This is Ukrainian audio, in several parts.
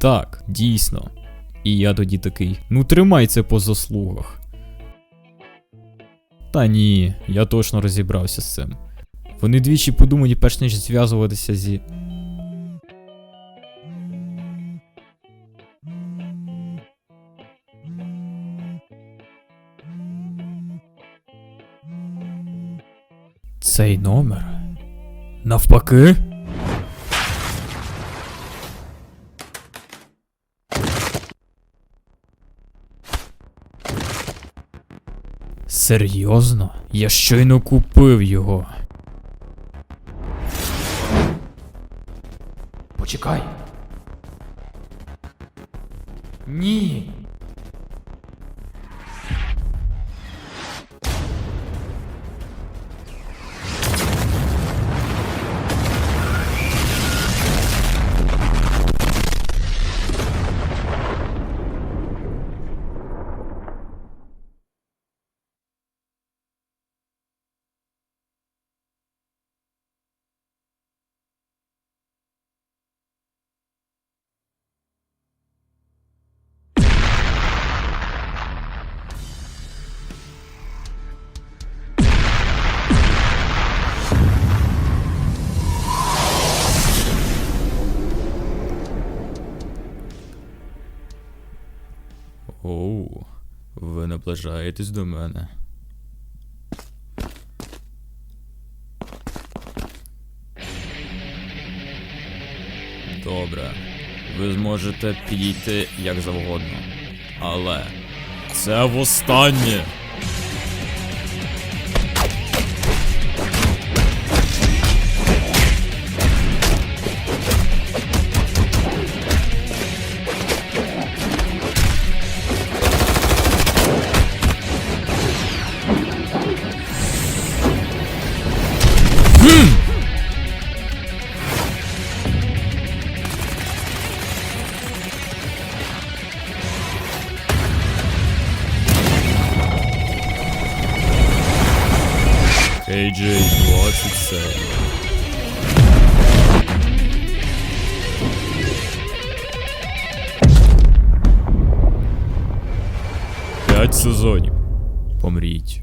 Так, дійсно. І я тоді такий, ну тримай це по заслугах. Та ні, я точно розібрався з цим. Вони двічі подумають, перш ніж зв'язуватися зі. Цей номер. Навпаки? Серйозно? Я щойно купив його. Почекай. Ні. Оу, ви наближаєтесь до мене. Добре. Ви зможете підійти як завгодно. Але це востаннє. KJ 20 серій. П'ять сезонів. Помріть.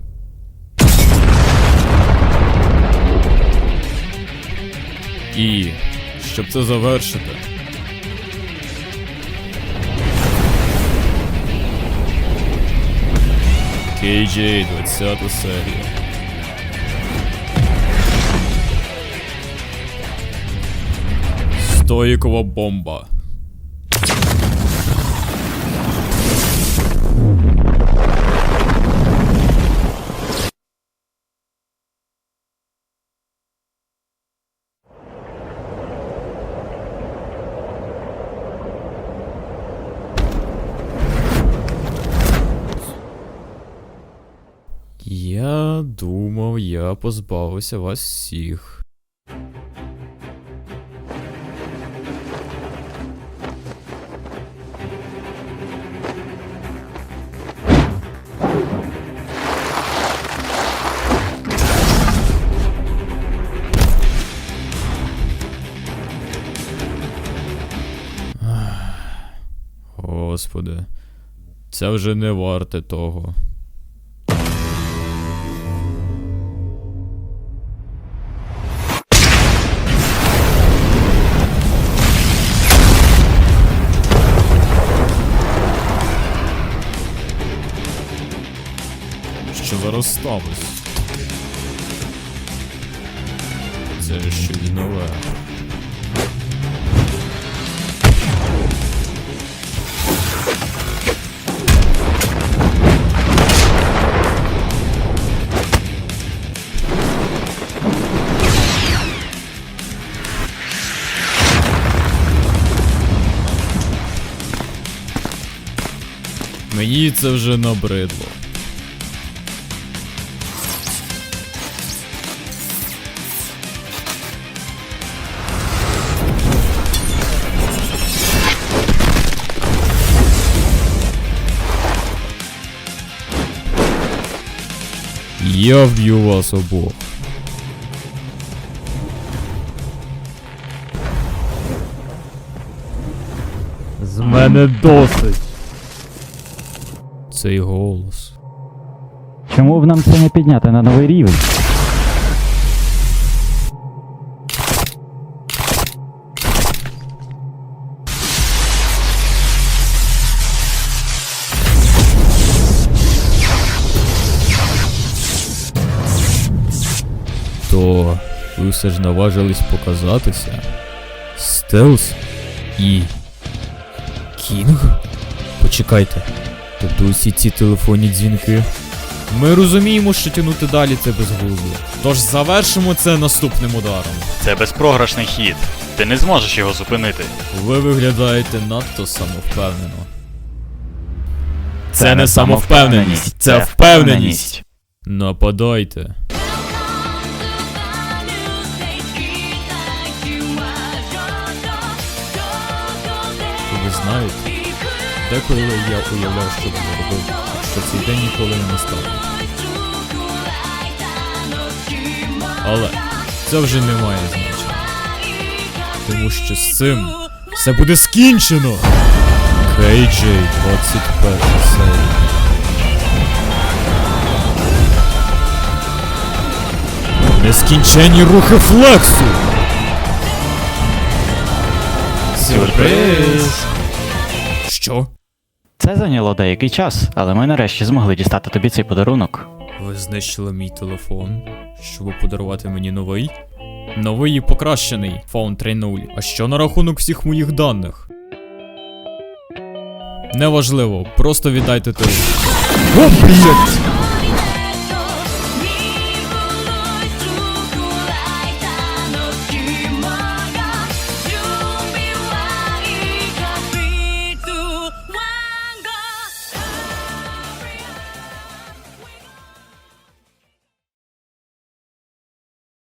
І щоб це завершити. KJ 20 серія. Стоїкова бомба. Я позбавився вас всіх. Господи, це вже не варте того. Сталося? Це щось нове. Мені це вже набридло. Я вб'ю вас обох. З мене досить. Цей голос. Чому б нам це не підняти на новий рівень? То ви все ж наважились показатися? Стелс і. Кінг? Почекайте. Тобто усі ці телефонні дзвінки. Ми розуміємо, що тягнути далі це безглуздо. Тож завершимо це наступним ударом. Це безпрограшний хід. Ти не зможеш його зупинити. Ви виглядаєте надто самовпевнено. Це не самовпевненість, це впевненість. Нападайте. Знаєте, деколи я уявляв, що б я робив, що цей день ніколи не настав. Але це вже не має значення. Тому що з цим все буде скінчено. KJ 21 серія. Нескінченні рухи флексу. Сюрприз. Що? Це зайняло деякий час, але ми нарешті змогли дістати тобі цей подарунок. Ви знищили мій телефон, щоб подарувати мені новий? Новий і покращений Phone 3.0. А що на рахунок всіх моїх даних? Неважливо, просто віддайте телефон. О, блядь!